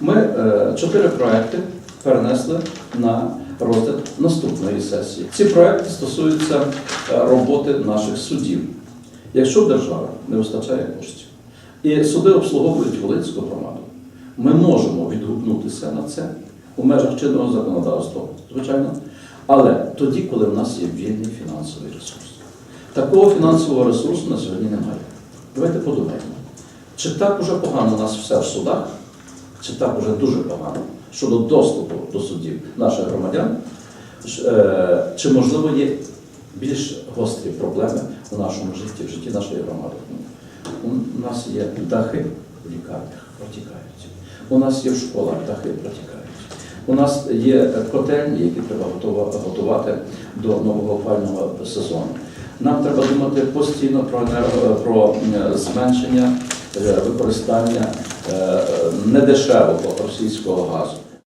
Ми е, чотири проекти перенесли на розгляд наступної сесії. Ці проекти стосуються е, роботи наших судів. Якщо в держави не вистачає коштів, і суди обслуговують Волинську громаду, ми можемо відгукнутися на це у межах чинного законодавства, звичайно, але тоді, коли в нас є вільний фінансовий ресурс. Такого фінансового ресурсу на сьогодні немає. Давайте подумаємо, чи так уже погано у нас все в судах, чи так уже дуже погано щодо доступу до судів наших громадян, е, чи можливо є більш гострі проблеми у нашому житті, в житті нашої громади. У нас є дахи в лікарнях, протікають. У нас є в школах дахи протікають. У нас є котельні, які треба готувати до нового опального сезону. Нам треба думати постійно про, про е, зменшення е, використання недешевого російського газу.